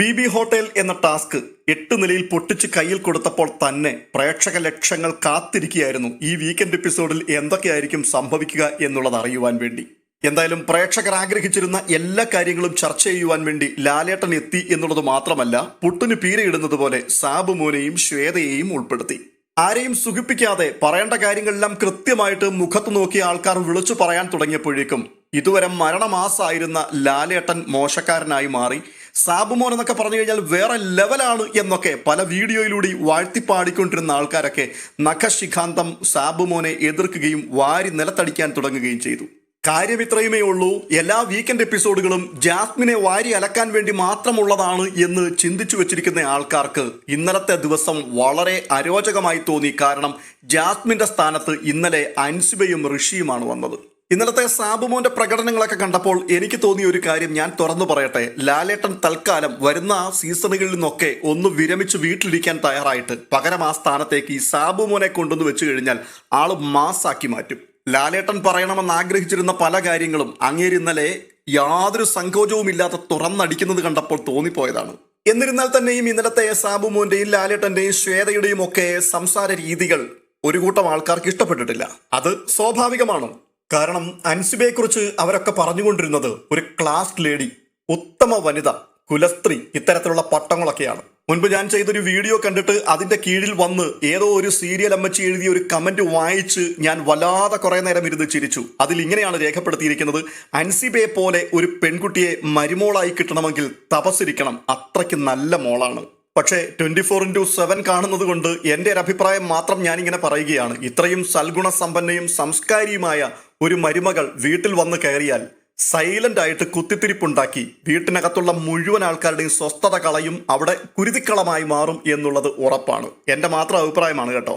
B B hotel എന്ന task എട്ട് നിലയിൽ പൊട്ടിച്ച് കയ്യിൽ കൊടുത്തപ്പോൾ തന്നെ പ്രേക്ഷക ലക്ഷങ്ങൾ കാത്തിരിക്കുകയായിരുന്നു. ഈ വീക്കെൻഡ് എപ്പിസോഡിൽ എന്തൊക്കെയായിരിക്കും സംഭവിക്കുക എന്നുള്ളത് അറിയുവാൻ വേണ്ടി. എന്തായാലും പ്രേക്ഷകർ ആഗ്രഹിച്ചിരുന്ന എല്ലാ കാര്യങ്ങളും ചർച്ച ചെയ്യുവാൻ വേണ്ടി ലാലേട്ടൻ എത്തി എന്നുള്ളത് മാത്രമല്ല പുട്ടിന് പീരയിടുന്നത് പോലെ സാബു മോനെയും ശ്വേതയെയും ഉൾപ്പെടുത്തി. ആരെയും സുഖിപ്പിക്കാതെ പറയേണ്ട കാര്യങ്ങളെല്ലാം കൃത്യമായിട്ട് മുഖത്ത് നോക്കിയ ആൾക്കാർ വിളിച്ചു പറയാൻ തുടങ്ങിയപ്പോഴേക്കും ഇതുവരെ മരണമാസായിരുന്ന ലാലേട്ടൻ മോശക്കാരനായി മാറി. സാബുമോൻ എന്നൊക്കെ പറഞ്ഞു കഴിഞ്ഞാൽ വേറെ ലെവലാണ് എന്നൊക്കെ പല വീഡിയോയിലൂടെ വാഴ്ത്തിപ്പാടിക്കൊണ്ടിരുന്ന ആൾക്കാരൊക്കെ നഖശിഖാന്തം സാബുമോനെ എതിർക്കുകയും വാരി നിലത്തടിക്കാൻ തുടങ്ങുകയും ചെയ്തു. കാര്യം ഇത്രയുമേ ഉള്ളൂ. എല്ലാ വീക്കെൻഡ് എപ്പിസോഡുകളും ജാസ്മിനെ വാരി അലക്കാൻ വേണ്ടി മാത്രമുള്ളതാണ് എന്ന് ചിന്തിച്ചു വെച്ചിരിക്കുന്ന ആൾക്കാർക്ക് ഇന്നലത്തെ ദിവസം വളരെ അരോചകമായി തോന്നി. കാരണം ജാസ്മിന്റെ സ്ഥാനത്ത് ഇന്നലെ അൻസിബയും ഋഷിയുമാണ് വന്നത്. ഇന്നലത്തെ സാബുമോന്റെ പ്രകടനങ്ങളൊക്കെ കണ്ടപ്പോൾ എനിക്ക് തോന്നിയ ഒരു കാര്യം ഞാൻ തുറന്നു പറയട്ടെ. ലാലേട്ടൻ തൽക്കാലം വരുന്ന ആ സീസണുകളിൽ നിന്നൊക്കെ ഒന്ന് വിരമിച്ച് വീട്ടിലിരിക്കാൻ തയ്യാറായിട്ട്. പകരം ആ സ്ഥാനത്തേക്ക് ഈ സാബുമോനെ കൊണ്ടുവന്ന് വെച്ചു കഴിഞ്ഞാൽ ആൾ മാസാക്കി മാറ്റും. ലാലേട്ടൻ പറയണമെന്ന് ആഗ്രഹിച്ചിരുന്ന പല കാര്യങ്ങളും അങ്ങേര് ഇന്നലെ യാതൊരു സങ്കോചവും ഇല്ലാതെ തുറന്നടിക്കുന്നത് കണ്ടപ്പോൾ തോന്നിപ്പോയതാണ്. എന്നിരുന്നാൽ തന്നെയും ഇന്നലത്തെ സാബുമോന്റെയും ലാലേട്ടന്റെയും ശ്വേതയുടെയും ഒക്കെ സംസാര രീതികൾ ഒരു കൂട്ടം ആൾക്കാർക്ക് ഇഷ്ടപ്പെട്ടിട്ടില്ല. അത് സ്വാഭാവികമാണ്. കാരണം അൻസുബയെക്കുറിച്ച് അവരൊക്കെ പറഞ്ഞുകൊണ്ടിരുന്നത് ഒരു ക്ലാസ് ലേഡി ഉത്തമ വനിത കുലസ്ത്രീ ഇത്തരത്തിലുള്ള പട്ടങ്ങളൊക്കെയാണ്. മുൻപ് ഞാൻ ചെയ്തൊരു വീഡിയോ കണ്ടിട്ട് അതിന്റെ കീഴിൽ വന്ന് ഏതോ ഒരു സീരിയൽ അമ്മച്ചി എഴുതിയ ഒരു കമന്റ് വായിച്ച് ഞാൻ വല്ലാതെ കുറെ നേരം ഇരുന്ന് ചിരിച്ചു. അതിൽ ഇങ്ങനെയാണ് രേഖപ്പെടുത്തിയിരിക്കുന്നത് അൻസിബയെ പോലെ ഒരു പെൺകുട്ടിയെ മരുമോളായി കിട്ടണമെങ്കിൽ തപസ്സിരിക്കണം. അത്രയ്ക്ക് നല്ല മോളാണ്. പക്ഷേ ട്വന്റി ഫോർ ഇന്റു സെവൻ കാണുന്നത് കൊണ്ട് എന്റെ ഒരു അഭിപ്രായം മാത്രം ഞാനിങ്ങനെ പറയുകയാണ്. ഇത്രയും സൽഗുണ സമ്പന്നയും സംസ്കാരിയുമായ ഒരു മരുമകൾ വീട്ടിൽ വന്ന് കയറിയാൽ സൈലന്റ് ആയിട്ട് കുത്തിത്തിരിപ്പുണ്ടാക്കി വീട്ടിനകത്തുള്ള മുഴുവൻ ആൾക്കാരുടെയും സ്വസ്ഥത കളയും അവിടെ കുരുതിക്കളമായി മാറും എന്നുള്ളത് ഉറപ്പാണ്. എന്റെ മാത്രം അഭിപ്രായമാണ് കേട്ടോ.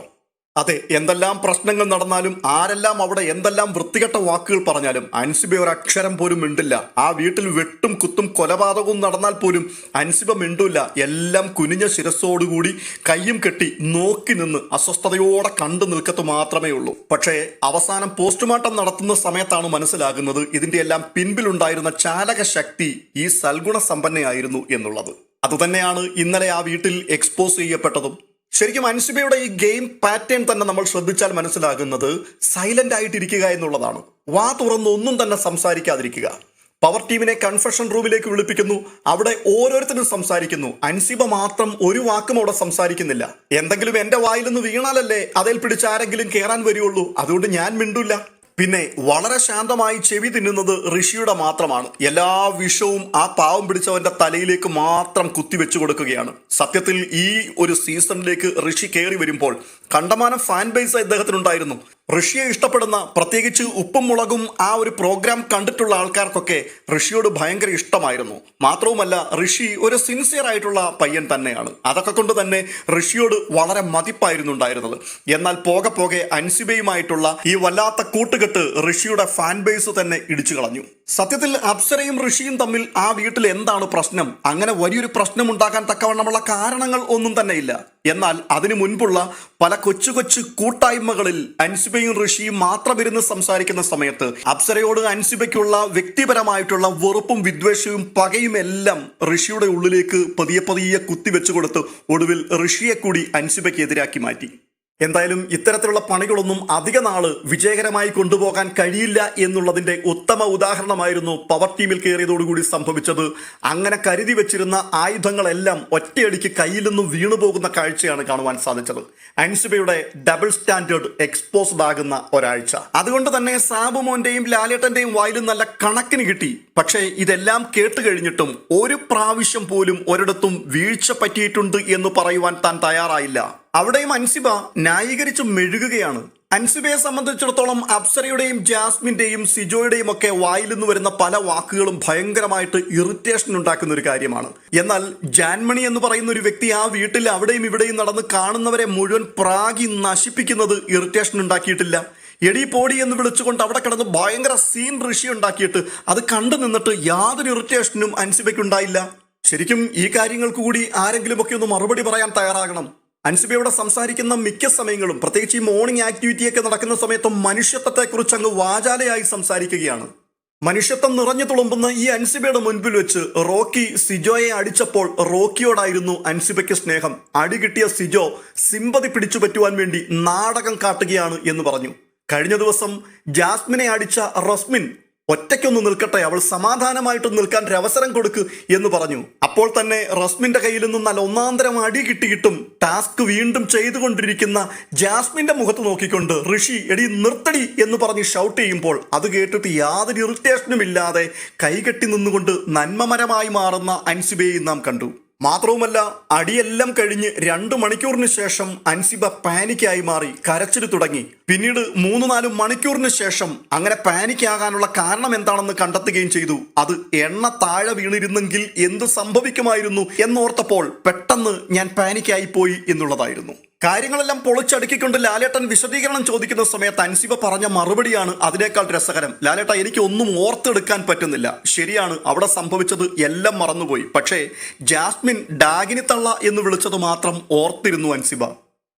അതെ എന്തെല്ലാം പ്രശ്നങ്ങൾ നടന്നാലും ആരെല്ലാം അവിടെ എന്തെല്ലാം വൃത്തികെട്ട വാക്കുകൾ പറഞ്ഞാലും അൻസിബ ഒരു അക്ഷരം പോലും മിണ്ടില്ല. ആ വീട്ടിൽ വെട്ടും കുത്തും കൊലപാതകവും നടന്നാൽ പോലും അൻസിബ മിണ്ടില്ല. എല്ലാം കുനിഞ്ഞ ശിരസോടുകൂടി കയ്യും കെട്ടി നോക്കി നിന്ന് അസ്വസ്ഥതയോടെ കണ്ടു നിൽക്കത്ത് മാത്രമേ ഉള്ളൂ. പക്ഷേ അവസാനം പോസ്റ്റ്മോർട്ടം നടത്തുന്ന സമയത്താണ് മനസ്സിലാകുന്നത് ഇതിന്റെ എല്ലാം പിൻപിലുണ്ടായിരുന്ന ചാലക ശക്തി ഈ സൽഗുണ സമ്പന്നയായിരുന്നു എന്നുള്ളത്. അതുതന്നെയാണ് ഇന്നലെ ആ വീട്ടിൽ എക്സ്പോസ് ചെയ്യപ്പെട്ടതും. ശരിക്കും അൻസിബയുടെ ഈ ഗെയിം പാറ്റേൺ തന്നെ നമ്മൾ ശ്രദ്ധിച്ചാൽ മനസ്സിലാകുന്നത് സൈലന്റ് ആയിട്ടിരിക്കുക എന്നുള്ളതാണ്. വാ തുറന്ന് ഒന്നും തന്നെ സംസാരിക്കാതിരിക്കുക. പവർ ടീമിനെ കൺഫെഷൻ റൂമിലേക്ക് വിളിപ്പിക്കുന്നു. അവിടെ ഓരോരുത്തരും സംസാരിക്കുന്നു. അൻസിബ മാത്രം ഒരു വാക്കും അവിടെ സംസാരിക്കുന്നില്ല. എന്തെങ്കിലും എന്റെ വായിൽ നിന്ന് വീണാലല്ലേ അതിൽ പിടിച്ച് ആരെങ്കിലും കയറാൻ വരികയുള്ളൂ അതുകൊണ്ട് ഞാൻ മിണ്ടൂല. പിന്നെ വളരെ ശാന്തമായി ചെവി തിന്നുന്നത് ഋഷിയുടെ മാത്രമാണ്. എല്ലാ വിഷവും ആ പാവം പിടിച്ചവന്റെ തലയിലേക്ക് മാത്രം കുത്തിവെച്ചു കൊടുക്കുകയാണ്. സത്യത്തിൽ ഈ ഒരു സീസണിലേക്ക് ഋഷി കയറി വരുമ്പോൾ കണ്ടമാനം ഫാൻ ബേസ് അദ്ദേഹത്തിനുണ്ടായിരുന്നു ഋഷിയെ ഇഷ്ടപ്പെടുന്ന പ്രത്യേകിച്ച് ഉപ്പും മുളകും ആ ഒരു പ്രോഗ്രാം കണ്ടിട്ടുള്ള ആൾക്കാർക്കൊക്കെ ഋഷിയോട് ഭയങ്കര ഇഷ്ടമായിരുന്നു. മാത്രവുമല്ല ഋഷി ഒരു സിൻസിയർ ആയിട്ടുള്ള പയ്യൻ തന്നെയാണ്. അതൊക്കെ കൊണ്ട് തന്നെ ഋഷിയോട് വളരെ മതിപ്പായിരുന്നു ഉണ്ടായിരുന്നത്. എന്നാൽ പോകെ പോകെ അൻസിബയുമായിട്ടുള്ള ഈ വല്ലാത്ത കൂട്ടുകെട്ട് ഋഷിയുടെ ഫാൻ ബേസ് തന്നെ ഇടിച്ചു കളഞ്ഞു സത്യത്തിൽ അപ്സരയും ഋഷിയും തമ്മിൽ ആ വീട്ടിൽ എന്താണ് പ്രശ്നം? അങ്ങനെ വലിയൊരു പ്രശ്നം ഉണ്ടാക്കാൻ തക്കവണ്ണമുള്ള കാരണങ്ങൾ ഒന്നും തന്നെയില്ല. എന്നാൽ അതിനു മുൻപുള്ള പല കൊച്ചു കൊച്ചു കൂട്ടായ്മകളിൽ അൻസിബയും ഋഷിയും മാത്രം ഇരുന്ന് സംസാരിക്കുന്ന സമയത്ത് അപ്സരയോട് അൻസിബയ്ക്കുള്ള വ്യക്തിപരമായിട്ടുള്ള വെറുപ്പും വിദ്വേഷവും പകയും എല്ലാം ഋഷിയുടെ ഉള്ളിലേക്ക് പതിയെ പതിയെ കുത്തിവെച്ചു കൊടുത്ത് ഒടുവിൽ ഋഷിയെ കൂടി അൻസിബയ്ക്ക് എതിരാക്കി മാറ്റി. എന്തായാലും ഇത്തരത്തിലുള്ള പണികളൊന്നും അധിക നാൾ വിജയകരമായി കൊണ്ടുപോകാൻ കഴിയില്ല എന്നുള്ളതിന്റെ ഉത്തമ ഉദാഹരണമായിരുന്നു പവർ ടീമിൽ കയറിയതോടുകൂടി സംഭവിച്ചത്. അങ്ങനെ കരുതി വെച്ചിരുന്ന ആയുധങ്ങളെല്ലാം ഒറ്റയടിക്ക് കയ്യിൽ നിന്നും വീണുപോകുന്ന കാഴ്ചയാണ് കാണുവാൻ സാധിച്ചത്. അൻസുബയുടെ ഡബിൾ സ്റ്റാൻഡേർഡ് എക്സ്പോസ്ഡ് ആകുന്ന ഒരാഴ്ച. അതുകൊണ്ട് തന്നെ സാബുമോന്റെയും ലാലേട്ടന്റെയും വായിലും നല്ല കണക്കിന് കിട്ടി. പക്ഷേ ഇതെല്ലാം കേട്ട് കഴിഞ്ഞിട്ടും ഒരു പ്രാവശ്യം പോലും ഒരിടത്തും വീഴ്ച പറ്റിയിട്ടുണ്ട് എന്ന് പറയുവാൻ താൻ തയ്യാറായില്ല. അവിടെയും അൻസിബ ന്യായീകരിച്ച് മെഴുകുകയാണ്. അൻസിബയെ സംബന്ധിച്ചിടത്തോളം അപ്സരയുടെയും ജാസ്മിന്റെയും സിജോയുടെയും ഒക്കെ വായിൽ നിന്ന് വരുന്ന പല വാക്കുകളും ഭയങ്കരമായിട്ട് ഇറിറ്റേഷൻ ഉണ്ടാക്കുന്ന ഒരു കാര്യമാണ്. എന്നാൽ ജാൻമണി എന്ന് പറയുന്ന ഒരു വ്യക്തി ആ വീട്ടിൽ അവിടെയും ഇവിടെയും നടന്ന് കാണുന്നവരെ മുഴുവൻ പ്രാഗി നശിപ്പിക്കുന്നത് ഇറിറ്റേഷൻ ഉണ്ടാക്കിയിട്ടില്ല. എടി പോടി എന്ന് വിളിച്ചുകൊണ്ട് അവിടെ കിടന്ന് ഭയങ്കര സീൻ ഋഷി ഉണ്ടാക്കിയിട്ട് അത് കണ്ടു നിന്നിട്ട് യാതൊരു ഇറിറ്റേഷനും അൻസിബയ്ക്കുണ്ടായില്ല ശരിക്കും ഈ കാര്യങ്ങൾക്ക് കൂടി ആരെങ്കിലുമൊക്കെ ഒന്ന് മറുപടി പറയാൻ തയ്യാറാകണം. അൻസിബയോടെ സംസാരിക്കുന്ന മിക്ക സമയങ്ങളും പ്രത്യേകിച്ച് ഈ മോർണിംഗ് ആക്ടിവിറ്റിയൊക്കെ നടക്കുന്ന സമയത്ത് മനുഷ്യത്വത്തെക്കുറിച്ച് അങ്ങ് വാചാലയായി സംസാരിക്കുകയാണ്. മനുഷ്യത്വം നിറഞ്ഞു തുളുമ്പുന്ന ഈ അൻസിബയുടെ മുൻപിൽ വെച്ച് റോക്കി സിജോയെ അടിച്ചപ്പോൾ റോക്കിയോടായിരുന്നു അൻസിബയ്ക്ക് സ്നേഹം. അടി കിട്ടിയ സിജോ സിമ്പതി പിടിച്ചു പറ്റുവാൻ വേണ്ടി നാടകം കാട്ടുകയാണ് എന്ന് പറഞ്ഞു. കഴിഞ്ഞ ദിവസം ജാസ്മിനെ അടിച്ച റസ്മിൻ ഒറ്റയ്ക്കൊന്ന് നിൽക്കട്ടെ അവൾ സമാധാനമായിട്ട് നിൽക്കാൻ ഒരു അവസരം കൊടുക്ക് എന്ന് പറഞ്ഞു. അപ്പോൾ തന്നെ റസ്മിന്റെ കയ്യിൽ നിന്നും നല്ല ഒന്നാന്തരം അടി കിട്ടിയിട്ടും ടാസ്ക് വീണ്ടും ചെയ്തുകൊണ്ടിരിക്കുന്ന ജാസ്മിന്റെ മുഖത്ത് നോക്കിക്കൊണ്ട് ഋഷി എടി നിർത്തടി എന്ന് പറഞ്ഞ് ഷൗട്ട് ചെയ്യുമ്പോൾ അത് കേട്ടിട്ട് യാതൊരു ഇറിറ്റേഷനും ഇല്ലാതെ കൈകെട്ടി നിന്നുകൊണ്ട് നന്മമരമായി മാറുന്ന അൻസിബേയും നാം കണ്ടു. മാത്രവുമല്ല അടിയെല്ലാം കഴിഞ്ഞ് രണ്ടു മണിക്കൂറിന് ശേഷം അൻസിബ പാനിക്കായി മാറി കരച്ചിൽ തുടങ്ങി. പിന്നീട് മൂന്ന് നാല് മണിക്കൂറിന് ശേഷം അങ്ങനെ പാനിക്കാകാനുള്ള കാരണം എന്താണെന്ന് കണ്ടെത്തുകയും ചെയ്തു. അത് എണ്ണ താഴെ വീണിരുന്നെങ്കിൽ എന്ത് സംഭവിക്കുമായിരുന്നു എന്നോർത്തപ്പോൾ പെട്ടെന്ന് ഞാൻ പാനിക്കായി പോയി എന്നുള്ളതായിരുന്നു. കാര്യങ്ങളെല്ലാം പൊളിച്ചടുക്കിക്കൊണ്ട് ലാലേട്ടൻ വിശദീകരണം ചോദിക്കുന്ന സമയത്ത് അൻസിബ പറഞ്ഞ മറുപടിയാണ് അതിനേക്കാൾ രസകരം. ലാലേട്ട എനിക്ക് ഒന്നും ഓർത്തെടുക്കാൻ പറ്റുന്നില്ല. ശരിയാണ് അവിടെ സംഭവിച്ചത് എല്ലാം മറന്നുപോയി. പക്ഷേ ജാസ്മിൻ ഡാഗിനി തള്ള എന്ന് വിളിച്ചത് മാത്രം ഓർത്തിരുന്നു അൻസിബ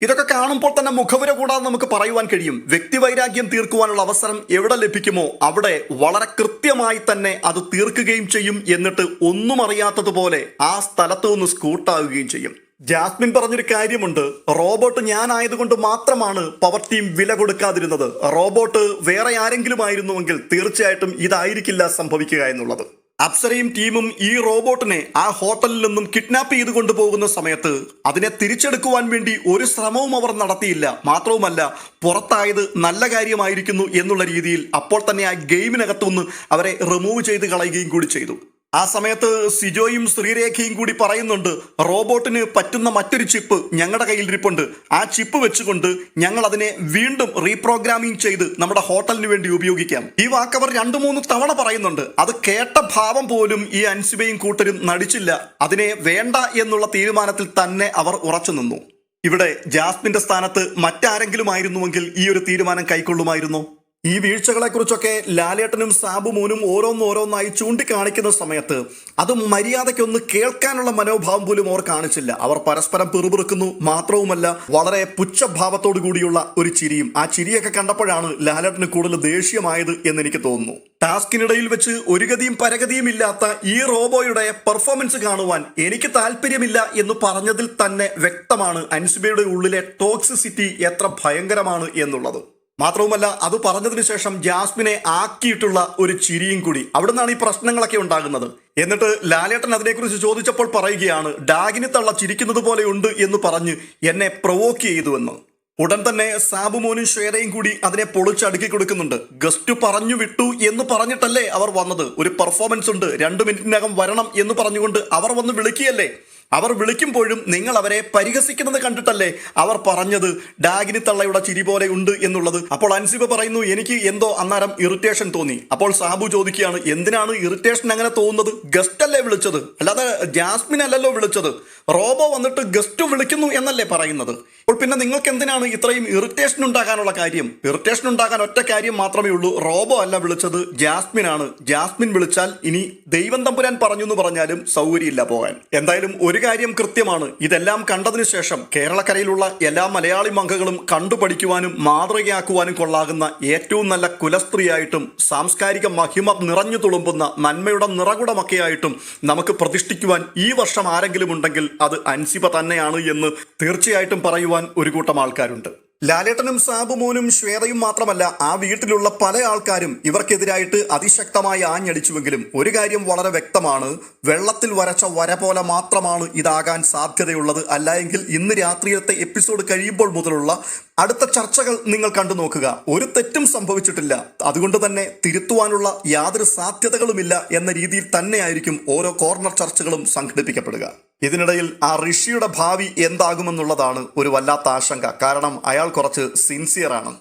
ഇതൊക്കെ കാണുമ്പോൾ തന്നെ മുഖവര കൂടാതെ നമുക്ക് പറയുവാൻ കഴിയും. വ്യക്തിവൈരാഗ്യം തീർക്കുവാനുള്ള അവസരം എവിടെ ലഭിക്കുമോ അവിടെ വളരെ കൃത്യമായി തന്നെ അത് തീർക്കുകയും ചെയ്യും എന്നിട്ട് ഒന്നും അറിയാത്തതുപോലെ ആ സ്ഥലത്തു നിന്ന് സ്കൂട്ടാവുകയും ചെയ്യും. ജാസ്മിൻ പറഞ്ഞൊരു കാര്യമുണ്ട്. റോബോട്ട് ഞാനായതുകൊണ്ട് മാത്രമാണ് പവർ ടീം വില കൊടുക്കാതിരുന്നത്. റോബോട്ട് വേറെ ആരെങ്കിലും ആയിരുന്നുവെങ്കിൽ തീർച്ചയായിട്ടും ഇതായിരിക്കില്ല സംഭവിക്കുക എന്നുള്ളത്. അപ്സരയും ടീമും ഈ റോബോട്ടിനെ ആ ഹോട്ടലിൽ നിന്നും കിഡ്നാപ്പ് ചെയ്തു കൊണ്ടുപോകുന്ന സമയത്ത് അതിനെ തിരിച്ചെടുക്കുവാൻ വേണ്ടി ഒരു ശ്രമവും അവർ നടത്തിയില്ല. മാത്രവുമല്ല പുറത്തായത് നല്ല കാര്യമായിരിക്കുന്നു എന്നുള്ള രീതിയിൽ അപ്പോൾ തന്നെ ആ ഗെയിമിനകത്തുനിന്ന് അവരെ റിമൂവ് ചെയ്ത് കളയുകയും കൂടി ചെയ്തു. ആ സമയത്ത് സിജോയും ശ്രീരേഖയും കൂടി പറയുന്നുണ്ട് റോബോട്ടിന് പറ്റുന്ന മറ്റൊരു ചിപ്പ് ഞങ്ങളുടെ കയ്യിൽ ഇരിപ്പുണ്ട് ആ ചിപ്പ് വെച്ചുകൊണ്ട് ഞങ്ങൾ അതിനെ വീണ്ടും റീപ്രോഗ്രാമിംഗ് ചെയ്ത് നമ്മുടെ ഹോട്ടലിന് വേണ്ടി ഉപയോഗിക്കാം. ഈ വാക്ക് അവർ രണ്ടു മൂന്ന് തവണ പറയുന്നുണ്ട്. അത് കേട്ട ഭാവം പോലും ഈ അൻസിബയും കൂട്ടരും നടിച്ചില്ല. അതിനെ വേണ്ട എന്നുള്ള തീരുമാനത്തിൽ തന്നെ അവർ ഉറച്ചു നിന്നു. ഇവിടെ ജാസ്മിന്റെ സ്ഥാനത്ത് മറ്റാരെങ്കിലും ആയിരുന്നുവെങ്കിൽ ഈ ഒരു തീരുമാനം കൈക്കൊള്ളുമായിരുന്നു? ഈ വീഴ്ചകളെക്കുറിച്ചൊക്കെ ലാലേട്ടനും സാബുമോനും ഓരോന്നോരോന്നായി ചൂണ്ടിക്കാണിക്കുന്ന സമയത്ത് അത് മര്യാദയ്ക്കൊന്ന് കേൾക്കാനുള്ള മനോഭാവം പോലും അവർ കാണിച്ചില്ല. അവർ പരസ്പരം പിറുപിറുക്കുന്നു. മാത്രവുമല്ല വളരെ പുച്ഛഭാവത്തോടു കൂടിയുള്ള ഒരു ചിരിയും. ആ ചിരിയൊക്കെ കണ്ടപ്പോഴാണ് ലാലേട്ടന് കൂടുതൽ ദേഷ്യമായത് എന്ന് എനിക്ക് തോന്നുന്നു. ടാസ്കിനിടയിൽ വെച്ച് ഒരു ഗതിയും പരഗതിയും ഇല്ലാത്ത ഈ റോബോയുടെ പെർഫോമൻസ് കാണുവാൻ എനിക്ക് താല്പര്യമില്ല എന്ന് പറഞ്ഞതിൽ തന്നെ വ്യക്തമാണ് അൻസുബയുടെ ഉള്ളിലെ ടോക്സിസിറ്റി എത്ര ഭയങ്കരമാണ് എന്നുള്ളത്. മാത്രവുമല്ല അത് പറഞ്ഞതിനു ശേഷം ജാസ്മിനെ ആക്കിയിട്ടുള്ള ഒരു ചിരിയും കൂടി. അവിടുന്നാണ് ഈ പ്രശ്നങ്ങളൊക്കെ ഉണ്ടാകുന്നത്. എന്നിട്ട് ലാലേട്ടൻ അതിനെക്കുറിച്ച് ചോദിച്ചപ്പോൾ പറയുകയാണ് ഡാഗിനി തള്ള ചിരിക്കുന്നത് പോലെയുണ്ട് എന്ന് പറഞ്ഞ് എന്നെ പ്രൊവോക്ക് ചെയ്തുവെന്ന്. ഉടൻ തന്നെ സാബുമോനും ശ്വേതയും കൂടി അതിനെ പൊളിച്ചടുക്കി കൊടുക്കുന്നുണ്ട്. ഗസ്റ്റ് പറഞ്ഞു വിട്ടു എന്ന് പറഞ്ഞിട്ടല്ലേ അവർ വന്നത്. ഒരു പെർഫോമൻസ് ഉണ്ട്. രണ്ട് മിനിറ്റിനകം വരണം എന്ന് പറഞ്ഞുകൊണ്ട് അവർ വന്ന് വിളിക്കുകയല്ലേ? അവർ വിളിക്കുമ്പോഴും നിങ്ങൾ അവരെ പരിഹസിക്കുന്നത് കണ്ടിട്ടല്ലേ അവർ പറഞ്ഞത് ഡാഗിനി തള്ളയുടെ ചിരി പോലെ ഉണ്ട് എന്നുള്ളത്. അപ്പോൾ അൻസിബ പറയുന്നു എനിക്ക് എന്തോ അന്നേരം ഇറിറ്റേഷൻ തോന്നി. അപ്പോൾ സാബു ചോദിക്കുകയാണ് എന്തിനാണ് ഇറിറ്റേഷൻ അങ്ങനെ തോന്നുന്നത്? ഗസ്റ്റ് അല്ലേ വിളിച്ചത്? അല്ലാതെ ജാസ്മിൻ അല്ലല്ലോ വിളിച്ചത്. റോബോ വന്നിട്ട് ഗസ്റ്റ് വിളിക്കുന്നു എന്നല്ലേ പറയുന്നത്. അപ്പോൾ പിന്നെ നിങ്ങൾക്ക് എന്തിനാണ് ഇത്രയും ഇറിറ്റേഷൻ ഉണ്ടാകാനുള്ള കാര്യം? ഇറിറ്റേഷൻ ഉണ്ടാകാൻ ഒറ്റ കാര്യം മാത്രമേ ഉള്ളൂ. റോബോ അല്ല വിളിച്ചത് ജാസ്മിൻ ആണ് ജാസ്മിൻ വിളിച്ചാൽ ഇനി ദൈവം തമ്പുരാൻ പറഞ്ഞു എന്ന് പറഞ്ഞാലും സൗകര്യമില്ല പോകാൻ. എന്തായാലും ഒരു കാര്യം കൃത്യമാണ്. ഇതെല്ലാം കണ്ടതിന് ശേഷം കേരളക്കരയിലുള്ള എല്ലാ മലയാളി മംഗകളും കണ്ടുപഠിക്കുവാനും മാതൃകയാക്കുവാനും കൊള്ളാകുന്ന ഏറ്റവും നല്ല കുലസ്ത്രീയായിട്ടും സാംസ്കാരിക മഹിമ നിറഞ്ഞു തുളുമ്പുന്ന നന്മയുടെ നിറകുടമൊക്കെയായിട്ടും നമുക്ക് പ്രതിഷ്ഠിക്കുവാൻ ഈ വർഷം ആരെങ്കിലും ഉണ്ടെങ്കിൽ അത് അൻസിബ തന്നെയാണ് എന്ന് തീർച്ചയായിട്ടും പറയുവാൻ ഒരു കൂട്ടം ആൾക്കാരുണ്ട്. ലാലേട്ടനും സാബുമോനും ശ്വേതയും മാത്രമല്ല ആ വീട്ടിലുള്ള പല ആൾക്കാരും ഇവർക്കെതിരായിട്ട് അതിശക്തമായി ആഞ്ഞടിച്ചുവെങ്കിലും ഒരു കാര്യം വളരെ വ്യക്തമാണ്. വെള്ളത്തിൽ വരച്ച വര പോലെ മാത്രമാണ് ഇതാകാൻ സാധ്യതയുള്ളത്. അല്ല എങ്കിൽ ഇന്ന് രാത്രിയിലത്തെ എപ്പിസോഡ് കഴിയുമ്പോൾ മുതലുള്ള അടുത്ത ചർച്ചകൾ നിങ്ങൾ കണ്ടു നോക്കുക. ഒരു തെറ്റും സംഭവിച്ചിട്ടില്ല. അതുകൊണ്ട് തന്നെ തിരുത്തുവാനുള്ള യാതൊരു സാധ്യതകളുമില്ല എന്ന രീതിയിൽ തന്നെയായിരിക്കും ഓരോ കോർണർ ചർച്ചകളും സംഘടിപ്പിക്കപ്പെടുക. ഇതിനിടയിൽ ആ ഋഷിയുടെ ഭാവി എന്താകുമെന്നുള്ളതാണ് ഒരു വല്ലാത്ത ആശങ്ക. കാരണം അയാൾ കുറച്ച് സിൻസിയറാണ്